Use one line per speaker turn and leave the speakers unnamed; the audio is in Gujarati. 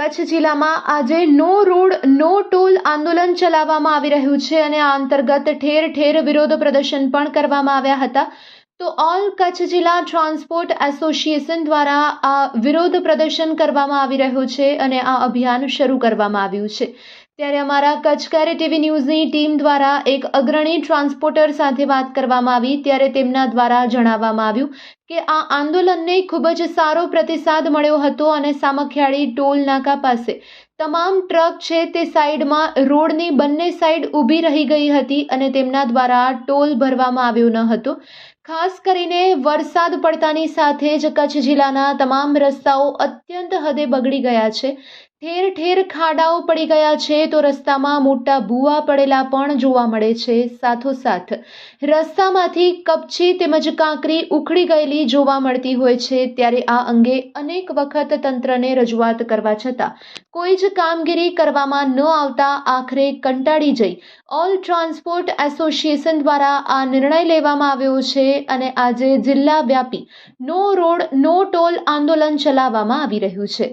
કચ્છ જિલ્લામાં આજે નો રોડ, નો ટોલ આંદોલન ચલાવવામાં આવી રહ્યું છે અને આ અંતર્ગત ઠેર ઠેર વિરોધ પ્રદર્શન પણ કરવામાં આવ્યા હતા. તો ઓલ કચ્છ જિલ્લા ટ્રાન્સપોર્ટ એસોસિએશન દ્વારા આ વિરોધ પ્રદર્શન કરવામાં આવી રહ્યું છે અને આ અભિયાન શરૂ કરવામાં આવ્યું છે. ત્યારે અમારા કચ્છ કેરે ટીવી ન્યૂઝની ટીમ દ્વારા એક અગ્રણી ટ્રાન્સપોર્ટર સાથે વાત કરવામાં આવી. ત્યારે તેમના દ્વારા જણાવવામાં આવ્યું કે આ આંદોલનને ખૂબ જ સારો પ્રતિસાદ મળ્યો હતો અને સામખિયાળી ટોલ નાકા પાસે તમામ ટ્રક છે તે સાઈડમાં રોડની બંને સાઈડ ઊભી રહી ગઈ હતી અને તેમના દ્વારા ટોલ ભરવામાં આવ્યો ન હતો. ખાસ કરીને વરસાદ પડતાની સાથે જ કચ્છ જિલ્લાના તમામ રસ્તાઓ અત્યંત હદે બગડી ગયા છે. ઠેર ઠેર ખાડાઓ પડી ગયા છે તો રસ્તામાં મોટા ભૂવા પડેલા પણ જોવા મળે છે. સાથોસાથ રસ્તામાંથી કપચી તેમજ કાંકરી ઉખડી ગયેલી જોવા મળતી હોય છે. ત્યારે આ અંગે અનેક વખત તંત્રને રજૂઆત કરવા છતાં કોઈ જ કામગીરી કરવામાં ન આવતા આખરે કંટાળી જઈ ઓલ ટ્રાન્સપોર્ટ એસોસિએશન દ્વારા આ નિર્ણય લેવામાં આવ્યો છે અને આજે જિલ્લા વ્યાપી નો રોડ, નો ટોલ આંદોલન ચલાવવામાં આવી રહ્યું છે.